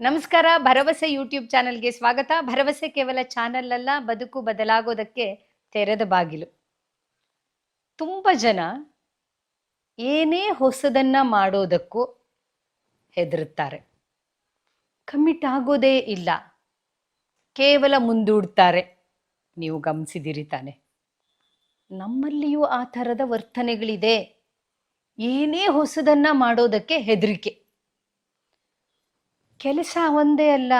ನಮಸ್ಕಾರ, ಭರವಸೆ ಯೂಟ್ಯೂಬ್ ಚಾನೆಲ್ಗೆ ಸ್ವಾಗತ. ಭರವಸೆ ಕೇವಲ ಚಾನೆಲ್ ಅಲ್ಲ, ಬದುಕು ಬದಲಾಗೋದಕ್ಕೆ ತೆರೆದ ಬಾಗಿಲು. ತುಂಬ ಜನ ಏನೇ ಹೊಸದನ್ನ ಮಾಡೋದಕ್ಕೂ ಹೆದರುತ್ತಾರೆ. ಕಮಿಟ್ ಆಗೋದೇ ಇಲ್ಲ. ಕೇವಲ ಮುಂದೂಡ್ತಾರೆ. ನೀವು ಗಮನಿಸಿದಿರಿ ತಾನೆ. ನಮ್ಮಲ್ಲಿಯೂ ಆ ಥರದ ವರ್ತನೆಗಳಿದೆ. ಏನೇ ಹೊಸದನ್ನ ಮಾಡೋದಕ್ಕೆ ಹೆದರಿಕೆ. ಕೆಲಸ ಒಂದೇ ಅಲ್ಲ,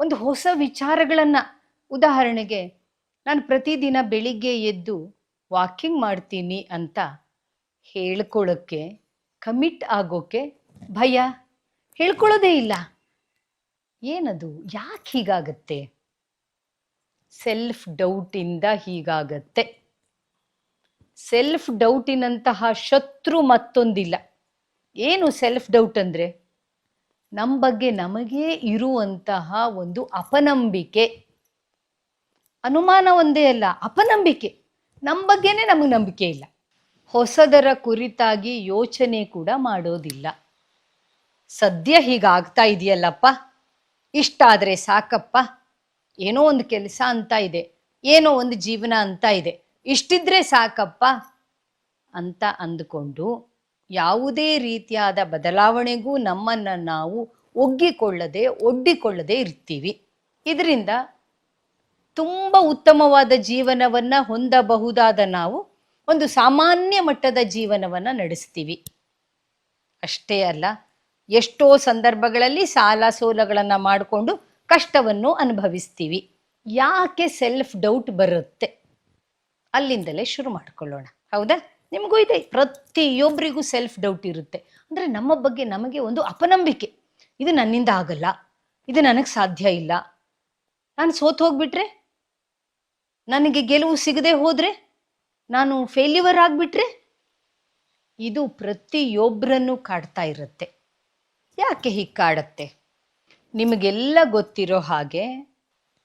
ಒಂದು ಹೊಸ ವಿಚಾರಗಳನ್ನು. ಉದಾಹರಣೆಗೆ, ನಾನು ಪ್ರತಿದಿನ ಬೆಳಿಗ್ಗೆ ಎದ್ದು ವಾಕಿಂಗ್ ಮಾಡ್ತೀನಿ ಅಂತ ಹೇಳ್ಕೊಳ್ಳೋಕ್ಕೆ ಕಮಿಟ್ ಆಗೋಕ್ಕೆ ಭಯ. ಹೇಳ್ಕೊಳ್ಳೋದೇ ಇಲ್ಲ. ಏನದು? ಯಾಕೆ ಹೀಗಾಗತ್ತೆ? ಸೆಲ್ಫ್ ಡೌಟಿಂದ ಹೀಗಾಗತ್ತೆ. ಸೆಲ್ಫ್ ಡೌಟಿನಂತಹ ಶತ್ರು ಮತ್ತೊಂದಿಲ್ಲ. ಏನು ಸೆಲ್ಫ್ ಡೌಟ್ ಅಂದರೆ? ನಮ್ಮ ಬಗ್ಗೆ ನಮಗೇ ಇರುವಂತಹ ಒಂದು ಅಪನಂಬಿಕೆ. ಅನುಮಾನ ಒಂದೇ ಅಲ್ಲ, ಅಪನಂಬಿಕೆ. ನಮ್ಮ ಬಗ್ಗೆನೇ ನಮಗೆ ನಂಬಿಕೆ ಇಲ್ಲ. ಹೊಸದರ ಕುರಿತಾಗಿ ಯೋಚನೆ ಕೂಡ ಮಾಡೋದಿಲ್ಲ. ಸದ್ಯ ಹೀಗಾಗ್ತಾ ಇದೆಯಲ್ಲಪ್ಪ? ಇಷ್ಟಾದರೆ ಸಾಕಪ್ಪ? ಏನೋ ಒಂದು ಕೆಲಸ ಅಂತ ಇದೆ, ಏನೋ ಒಂದು ಜೀವನ ಅಂತ ಇದೆ. ಇಷ್ಟಿದ್ರೆ ಸಾಕಪ್ಪ? ಅಂತ ಅಂದುಕೊಂಡು ಯಾವುದೇ ರೀತಿಯಾದ ಬದಲಾವಣೆಗೂ ನಮ್ಮನ್ನು ನಾವು ಒಗ್ಗಿಕೊಳ್ಳದೆ, ಒಡ್ಡಿಕೊಳ್ಳದೆ ಇರ್ತೀವಿ. ಇದರಿಂದ ತುಂಬ ಉತ್ತಮವಾದ ಜೀವನವನ್ನ ಹೊಂದಬಹುದಾದ ನಾವು ಒಂದು ಸಾಮಾನ್ಯ ಮಟ್ಟದ ಜೀವನವನ್ನ ನಡೆಸ್ತೀವಿ. ಅಷ್ಟೇ ಅಲ್ಲ, ಎಷ್ಟೋ ಸಂದರ್ಭಗಳಲ್ಲಿ ಸಾಲ ಸೋಲಗಳನ್ನು ಮಾಡಿಕೊಂಡು ಕಷ್ಟವನ್ನು ಅನುಭವಿಸ್ತೀವಿ. ಯಾಕೆ ಸೆಲ್ಫ್ ಡೌಟ್ ಬರುತ್ತೆ? ಅಲ್ಲಿಂದಲೇ ಶುರು ಮಾಡ್ಕೊಳ್ಳೋಣ. ಹೌದಾ? ನಿಮಗೂ ಇದೆ. ಪ್ರತಿಯೊಬ್ಬರಿಗೂ ಸೆಲ್ಫ್ ಡೌಟ್ ಇರುತ್ತೆ. ಅಂದರೆ ನಮ್ಮ ಬಗ್ಗೆ ನಮಗೆ ಒಂದು ಅಪನಂಬಿಕೆ. ಇದು ನನ್ನಿಂದ ಆಗಲ್ಲ. ಇದು ನನಗೆ ಸಾಧ್ಯ ಇಲ್ಲ. ನಾನು ಸೋತು ಹೋಗ್ಬಿಟ್ರೆ? ನನಗೆ ಗೆಲುವು ಸಿಗದೆ ಹೋದರೆ? ನಾನು ಫೇಲ್ಯೂವರ್ ಆಗಿಬಿಟ್ರೆ? ಇದು ಪ್ರತಿಯೊಬ್ಬರನ್ನು ಕಾಡ್ತಾ ಇರುತ್ತೆ. ಯಾಕೆ ಹೀಗೆ ಕಾಡುತ್ತೆ? ನಿಮಗೆಲ್ಲ ಗೊತ್ತಿರೋ ಹಾಗೆ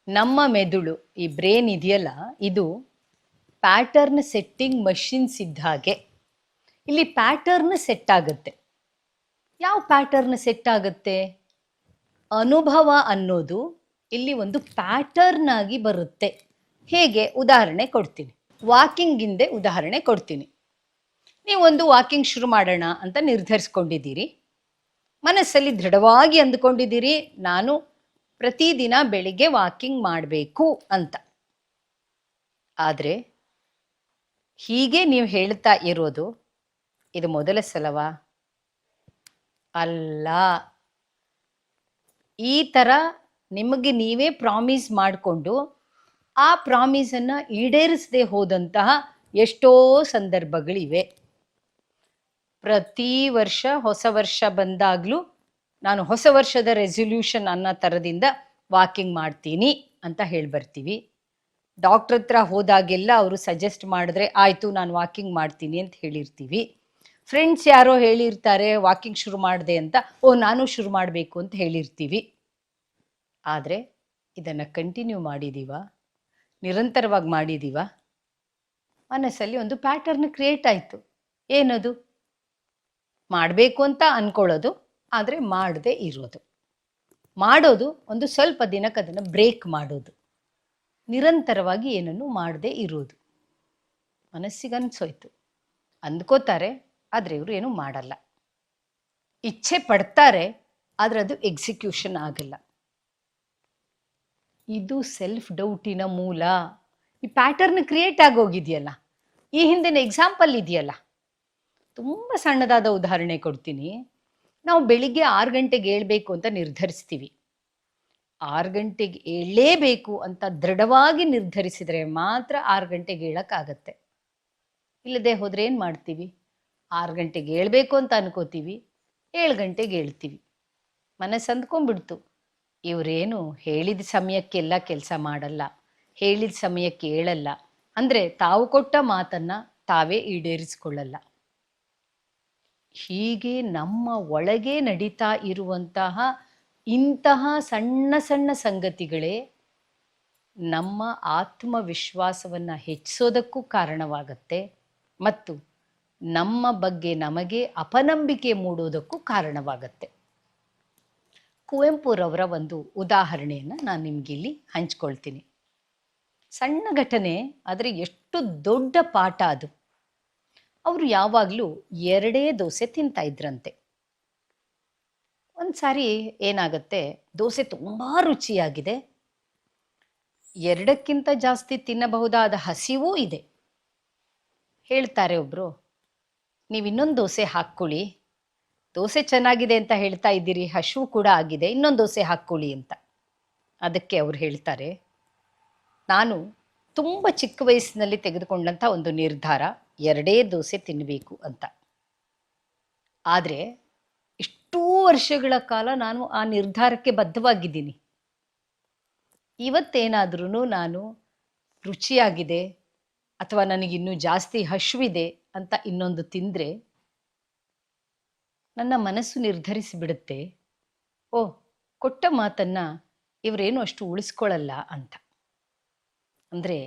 ನಮ್ಮ ಮೆದುಳು, ಈ ಬ್ರೇನ್ ಇದೆಯಲ್ಲ, ಇದು ಪ್ಯಾಟರ್ನ್ ಸೆಟ್ಟಿಂಗ್ ಮಷಿನ್ಸ್ ಇದ್ದ ಹಾಗೆ, ಇಲ್ಲಿ ಪ್ಯಾಟರ್ನ್ ಸೆಟ್ ಆಗುತ್ತೆ. ಯಾವ ಪ್ಯಾಟರ್ನ್ ಸೆಟ್ ಆಗುತ್ತೆ? ಅನುಭವ ಅನ್ನೋದು ಇಲ್ಲಿ ಒಂದು ಪ್ಯಾಟರ್ನ್ ಆಗಿ ಬರುತ್ತೆ. ಹೇಗೆ? ಉದಾಹರಣೆ ಕೊಡ್ತೀನಿ. ವಾಕಿಂಗ್ ಹಿಂದೆ ಉದಾಹರಣೆ ಕೊಡ್ತೀನಿ. ನೀವು ಒಂದು ವಾಕಿಂಗ್ ಶುರು ಮಾಡೋಣ ಅಂತ ನಿರ್ಧರಿಸ್ಕೊಂಡಿದ್ದೀರಿ. ಮನಸ್ಸಲ್ಲಿ ದೃಢವಾಗಿ ಅಂದುಕೊಂಡಿದ್ದೀರಿ, ನಾನು ಪ್ರತಿದಿನ ಬೆಳಿಗ್ಗೆ ವಾಕಿಂಗ್ ಮಾಡಬೇಕು ಅಂತ. ಆದರೆ ಹೀಗೆ ನೀವು ಹೇಳ್ತಾ ಇರೋದು, ಇದು ಮೊದಲ ಸಲವಾ. ಅಲ್ಲ. ಈ ಥರ ನಿಮಗೆ ನೀವೇ ಪ್ರಾಮಿಸ್ ಮಾಡಿಕೊಂಡು, ಆ ಪ್ರಾಮಿಸನ್ನು ಈಡೇರಿಸದೆ ಹೋದಂತಹ ಎಷ್ಟೋ ಸಂದರ್ಭಗಳಿವೆ. ಪ್ರತಿ ವರ್ಷ ಹೊಸ ವರ್ಷ ಬಂದಾಗಲೂ ನಾನು ಹೊಸ ವರ್ಷದ ರೆಸೊಲ್ಯೂಷನ್ ಅನ್ನೋ ಥರದಿಂದ ವಾಕಿಂಗ್ ಮಾಡ್ತೀನಿ ಅಂತ ಹೇಳಿ ಬರ್ತೀವಿ ಡಾಕ್ಟ್ರ್ ಹತ್ರ ಹೋದಾಗೆಲ್ಲ ಅವರು ಸಜೆಸ್ಟ್ ಮಾಡಿದ್ರೆ, ಆಯಿತು, ನಾನು ವಾಕಿಂಗ್ ಮಾಡ್ತೀನಿ ಅಂತ ಹೇಳಿರ್ತೀವಿ. ಫ್ರೆಂಡ್ಸ್ ಯಾರೋ ಹೇಳಿರ್ತಾರೆ, ವಾಕಿಂಗ್ ಶುರು ಮಾಡಿದೆ ಅಂತ, ಓ, ನಾನು ಶುರು ಮಾಡಬೇಕು ಅಂತ ಹೇಳಿರ್ತೀವಿ. ಆದರೆ, ಇದನ್ನು ಕಂಟಿನ್ಯೂ ಮಾಡಿದ್ದೀವ ನಿರಂತರವಾಗಿ ಮಾಡಿದ್ದೀವ ಮನಸ್ಸಲ್ಲಿ ಒಂದು ಪ್ಯಾಟರ್ನ್ ಕ್ರಿಯೇಟ್ ಆಯಿತು. ಏನದು? ಮಾಡಬೇಕು ಅಂತ ಅಂದ್ಕೊಳ್ಳೋದು ಆದರೆ ಮಾಡದೆ ಇರೋದು. ಮಾಡೋದು ಒಂದು ಸ್ವಲ್ಪ ದಿನಕ್ಕೆ ಅದನ್ನು ಬ್ರೇಕ್ ಮಾಡೋದು. ನಿರಂತರವಾಗಿ ಏನನ್ನು ಮಾಡದೆ ಇರೋದು ಮನಸ್ಸಿಗೆ ಅನ್ಸೋಯ್ತು ಅಂದ್ಕೋತಾರೆ, ಆದರೆ ಇವರು ಏನು ಮಾಡಲ್ಲ. ಇಚ್ಛೆ ಪಡ್ತಾರೆ, ಆದರೆ ಅದು ಎಕ್ಸಿಕ್ಯೂಷನ್ ಆಗಲ್ಲ. ಇದು ಸೆಲ್ಫ್ ಡೌಟಿನ ಮೂಲ. ಈ ಪ್ಯಾಟರ್ನ್ ಕ್ರಿಯೇಟ್ ಆಗೋಗಿದೆಯಲ್ಲ ಈ ಹಿಂದಿನ ಎಕ್ಸಾಂಪಲ್ ಇದೆಯಲ್ಲ? ತುಂಬ ಸಣ್ಣದಾದ ಉದಾಹರಣೆ ಕೊಡ್ತೀನಿ. ನಾವು ಬೆಳಿಗ್ಗೆ ಆರು ಗಂಟೆಗೆ ಏಳಬೇಕು ಅಂತ ನಿರ್ಧರಿಸ್ತೀವಿ. ಆರು ಗಂಟೆಗೆ ಏಳಲೇಬೇಕು ಅಂತ ದೃಢವಾಗಿ ನಿರ್ಧರಿಸಿದರೆ ಮಾತ್ರ ಆರು ಗಂಟೆಗೆ ಏಳಕ್ಕಾಗತ್ತೆ. ಇಲ್ಲದೆ ಹೋದರೆ ಏನು ಮಾಡ್ತೀವಿ? ಆರು ಗಂಟೆಗೆ ಏಳಬೇಕು ಅಂತ ಅನ್ಕೋತೀವಿ, ಏಳು ಗಂಟೆಗೆ ಏಳ್ತೀವಿ. ಮನಸ್ಸು ಅಂದ್ಕೊಂಡ್ಬಿಡ್ತು, ಇವರೇನು ಹೇಳಿದ ಸಮಯಕ್ಕೆಲ್ಲ ಕೆಲಸ ಮಾಡಲ್ಲ, ಹೇಳಿದ ಸಮಯಕ್ಕೆ ಏಳಲ್ಲ, ಅಂದರೆ ತಾವು ಕೊಟ್ಟ ಮಾತನ್ನು ತಾವೇ ಈಡೇರಿಸಿಕೊಳ್ಳಲ್ಲ. ಹೀಗೆ ನಮ್ಮ ಒಳಗೆ ನಡೀತಾ ಇರುವಂತಹ ಇಂತಹ ಸಣ್ಣ ಸಣ್ಣ ಸಂಗತಿಗಳೇ ನಮ್ಮ ಆತ್ಮವಿಶ್ವಾಸವನ್ನು ಹೆಚ್ಚಿಸೋದಕ್ಕೂ ಕಾರಣವಾಗತ್ತೆ ಮತ್ತು ನಮ್ಮ ಬಗ್ಗೆ ನಮಗೆ ಅಪನಂಬಿಕೆ ಮೂಡೋದಕ್ಕೂ ಕಾರಣವಾಗತ್ತೆ. ಕುವೆಂಪುರವರ ಒಂದು ಉದಾಹರಣೆಯನ್ನು ನಾನು ನಿಮಗಿಲ್ಲಿ ಹಂಚ್ಕೊಳ್ತೀನಿ. ಸಣ್ಣ ಘಟನೆ ಆದರೆ ಎಷ್ಟು ದೊಡ್ಡ ಪಾಠ ಅದು. ಅವರು ಯಾವಾಗಲೂ ಎರಡೇ ದೋಸೆ ತಿಂತಾ ಇದ್ರಂತೆ. ಒಂದು ಸಾರಿ ಏನಾಗುತ್ತೆ, ದೋಸೆ ತುಂಬ ರುಚಿಯಾಗಿದೆ. ಎರಡಕ್ಕಿಂತ ಜಾಸ್ತಿ ತಿನ್ನಬಹುದಾದ ಹಸಿವೂ ಇದೆ. ಹೇಳ್ತಾರೆ ಒಬ್ರು, ನೀವು ಇನ್ನೊಂದು ದೋಸೆ ಹಾಕ್ಕೊಳ್ಳಿ. ದೋಸೆ ಚೆನ್ನಾಗಿದೆ ಅಂತ ಹೇಳ್ತಾ ಇದ್ದೀರಿ, ಹಸಿವು ಕೂಡ ಆಗಿದೆ, ಇನ್ನೊಂದು ದೋಸೆ ಹಾಕ್ಕೊಳ್ಳಿ ಅಂತ. ಅದಕ್ಕೆ ಅವ್ರು ಹೇಳ್ತಾರೆ, ನಾನು ತುಂಬ ಚಿಕ್ಕ ವಯಸ್ಸಿನಲ್ಲಿ ತೆಗೆದುಕೊಂಡಂಥ ಒಂದು ನಿರ್ಧಾರ, ಎರಡೇ ದೋಸೆ ತಿನ್ನಬೇಕು ಅಂತ. ಆದರೆ ಇಷ್ಟೂ ವರ್ಷಗಳ ಕಾಲ ನಾನು ಆ ನಿರ್ಧಾರಕ್ಕೆ ಬದ್ಧವಾಗಿದ್ದೀನಿ. ಇವತ್ತೇನಾದ್ರೂ ನಾನು ರುಚಿಯಾಗಿದೆ ಅಥವಾ ನನಗಿನ್ನೂ ಜಾಸ್ತಿ ಹಶುವಿದೆ ಅಂತ ಇನ್ನೊಂದು ತಿಂದರೆ ನನ್ನ ಮನಸ್ಸು ನಿರ್ಧರಿಸಿಬಿಡುತ್ತೆ. ಓ, ಕೊಟ್ಟ ಮಾತನ್ನು ಇವರೇನು ಅಷ್ಟು ಉಳಿಸ್ಕೊಳ್ಳಲ್ಲ ಅಂತ. ಅಂದರೆ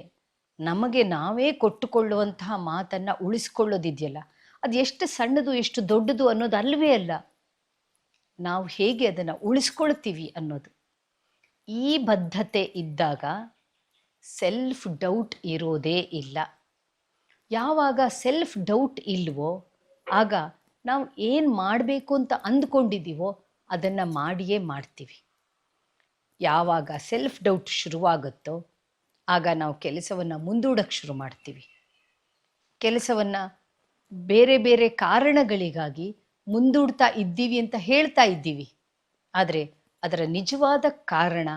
ನಮಗೆ ನಾವೇ ಕೊಟ್ಟುಕೊಳ್ಳುವಂತಹ ಮಾತನ್ನು ಉಳಿಸ್ಕೊಳ್ಳೋದಿದೆಯಲ್ಲ, ಅದು ಎಷ್ಟು ಸಣ್ಣದು ಎಷ್ಟು ದೊಡ್ಡದು ಅನ್ನೋದು ಅಲ್ವೇ ಅಲ್ಲ. ನಾವು ಹೇಗೆ ಅದನ್ನು ಉಳಿಸ್ಕೊಳ್ತೀವಿ ಅನ್ನೋದು. ಈ ಬದ್ಧತೆ ಇದ್ದಾಗ ಸೆಲ್ಫ್ ಡೌಟ್ ಇರೋದೇ ಇಲ್ಲ. ಯಾವಾಗ ಸೆಲ್ಫ್ ಡೌಟ್ ಇಲ್ವೋ, ಆಗ ನಾವು ಏನು ಮಾಡಬೇಕು ಅಂತ ಅಂದ್ಕೊಂಡಿದ್ದೀವೋ ಅದನ್ನು ಮಾಡಿಯೇ ಮಾಡ್ತೀವಿ. ಯಾವಾಗ ಸೆಲ್ಫ್ ಡೌಟ್ ಶುರುವಾಗುತ್ತೋ, ಆಗ ನಾವು ಕೆಲಸವನ್ನು ಮುಂದೂಡಕ್ಕೆ ಶುರು ಮಾಡ್ತೀವಿ. ಕೆಲಸವನ್ನು ಬೇರೆ ಬೇರೆ ಕಾರಣಗಳಿಗಾಗಿ ಮುಂದೂಡ್ತಾ ಇದ್ದೀವಿ ಅಂತ ಹೇಳ್ತಾ ಇದ್ದೀವಿ. ಆದರೆ ಅದರ ನಿಜವಾದ ಕಾರಣ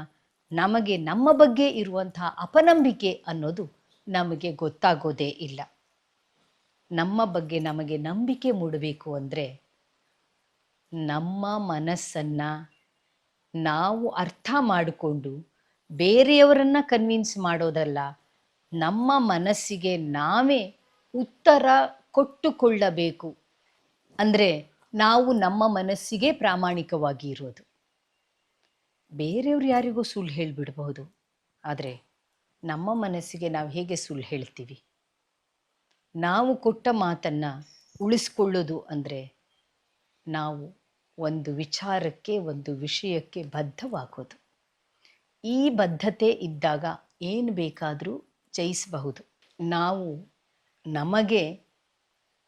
ನಮಗೆ ನಮ್ಮ ಬಗ್ಗೆ ಇರುವಂತಹ ಅಪನಂಬಿಕೆ ಅನ್ನೋದು ನಮಗೆ ಗೊತ್ತಾಗೋದೇ ಇಲ್ಲ. ನಮ್ಮ ಬಗ್ಗೆ ನಮಗೆ ನಂಬಿಕೆ ಮೂಡಬೇಕು ಅಂದರೆ ನಮ್ಮ ಮನಸ್ಸನ್ನು ನಾವು ಅರ್ಥ ಮಾಡಿಕೊಂಡು ಬೇರೆಯವರನ್ನ ಕನ್ವಿನ್ಸ್ ಮಾಡೋದಲ್ಲ, ನಮ್ಮ ಮನಸ್ಸಿಗೆ ನಾವೇ ಉತ್ತರ ಕೊಟ್ಟುಕೊಳ್ಳಬೇಕು. ಅಂದರೆ ನಾವು ನಮ್ಮ ಮನಸ್ಸಿಗೆ ಪ್ರಾಮಾಣಿಕವಾಗಿ ಇರೋದು. ಬೇರೆಯವ್ರು ಯಾರಿಗೂ ಸುಳ್ಳು ಹೇಳಿಬಿಡಬಹುದು. ಆದರೆ ನಮ್ಮ ಮನಸ್ಸಿಗೆ ನಾವು ಹೇಗೆ ಸುಳ್ಳು ಹೇಳ್ತೀವಿ? ನಾವು ಕೊಟ್ಟ ಮಾತನ್ನು ಉಳಿಸ್ಕೊಳ್ಳೋದು ಅಂದರೆ ನಾವು ಒಂದು ವಿಚಾರಕ್ಕೆ, ಒಂದು ವಿಷಯಕ್ಕೆ ಬದ್ಧವಾಗೋದು. ಈ ಬದ್ಧತೆ ಇದ್ದಾಗ ಏನು ಬೇಕಾದರೂ ಜಯಿಸಬಹುದು. ನಾವು ನಮಗೆ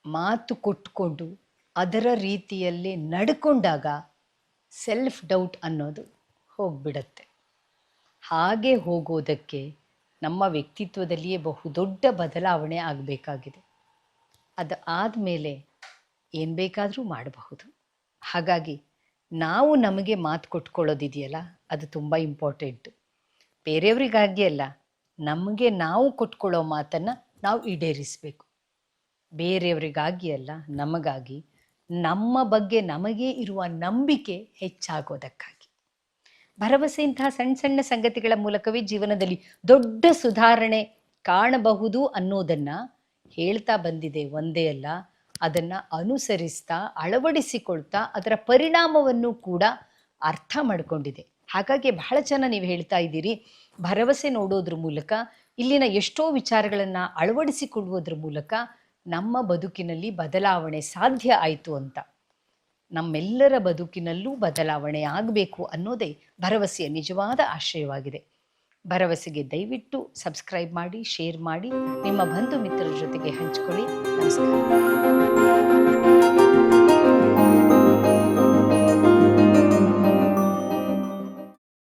ಮಾತು ಕೊಟ್ಕೊಂಡು ಅದರ ರೀತಿಯಲ್ಲಿ ನಡ್ಕೊಂಡಾಗ ಸೆಲ್ಫ್ ಡೌಟ್ ಅನ್ನೋದು ಹೋಗ್ಬಿಡತ್ತೆ. ಹಾಗೆ ಹೋಗೋದಕ್ಕೆ ನಮ್ಮ ವ್ಯಕ್ತಿತ್ವದಲ್ಲಿಯೇ ಬಹುದೊಡ್ಡ ಬದಲಾವಣೆ ಆಗಬೇಕಾಗಿದೆ. ಅದು ಆದಮೇಲೆ ಏನು ಬೇಕಾದರೂ ಮಾಡಬಹುದು. ಹಾಗಾಗಿ ನಾವು ನಮಗೆ ಮಾತು ಕೊಟ್ಕೊಳ್ಳೋದಿದೆಯಲ್ಲ, ಅದು ತುಂಬ ಇಂಪಾರ್ಟೆಂಟು ಬೇರೆಯವರಿಗಾಗಿ ಅಲ್ಲ, ನಮಗೆ ನಾವು ಕೊಟ್ಕೊಳ್ಳೋ ಮಾತನ್ನು ನಾವು ಈಡೇರಿಸಬೇಕು. ಬೇರೆಯವರಿಗಾಗಿ ಅಲ್ಲ, ನಮಗಾಗಿ ನಮ್ಮ ಬಗ್ಗೆ ನಮಗೆ ಇರುವ ನಂಬಿಕೆ ಹೆಚ್ಚಾಗೋದಕ್ಕಾಗಿ. ಭರವಸೆ ಇಂತಹ ಸಣ್ಣ ಸಣ್ಣ ಸಂಗತಿಗಳ ಮೂಲಕವೇ ಜೀವನದಲ್ಲಿ ದೊಡ್ಡ ಸುಧಾರಣೆ ಕಾಣಬಹುದು ಅನ್ನೋದನ್ನು ಹೇಳ್ತಾ ಬಂದಿದೆ ಒಂದೇ ಅಲ್ಲ, ಅದನ್ನು ಅನುಸರಿಸ್ತಾ, ಅಳವಡಿಸಿಕೊಳ್ತಾ ಅದರ ಪರಿಣಾಮವನ್ನು ಕೂಡ ಅರ್ಥ ಮಾಡಿಕೊಂಡಿದೆ. ಹಾಗಾಗಿ ಬಹಳ ಜನ ನೀವು ಹೇಳ್ತಾ ಇದ್ದೀರಿ, ಭರವಸೆ ನೋಡೋದ್ರ ಮೂಲಕ, ಇಲ್ಲಿನ ಎಷ್ಟೋ ವಿಚಾರಗಳನ್ನು ಅಳವಡಿಸಿಕೊಳ್ಳುವುದ್ರ ಮೂಲಕ ನಮ್ಮ ಬದುಕಿನಲ್ಲಿ ಬದಲಾವಣೆ ಸಾಧ್ಯ ಆಯಿತು ಅಂತ. ನಮ್ಮೆಲ್ಲರ ಬದುಕಿನಲ್ಲೂ ಬದಲಾವಣೆ ಆಗಬೇಕು ಅನ್ನೋದೇ ಭರವಸೆಯ ನಿಜವಾದ ಆಶಯವಾಗಿದೆ ಭರವಸೆಗೆ ದಯವಿಟ್ಟು ಸಬ್ಸ್ಕ್ರೈಬ್ ಮಾಡಿ, ಶೇರ್ ಮಾಡಿ, ನಿಮ್ಮ ಬಂಧು ಮಿತ್ರರ ಜೊತೆಗೆ ಹಂಚಿಕೊಳ್ಳಿ. ನಮಸ್ಕಾರ.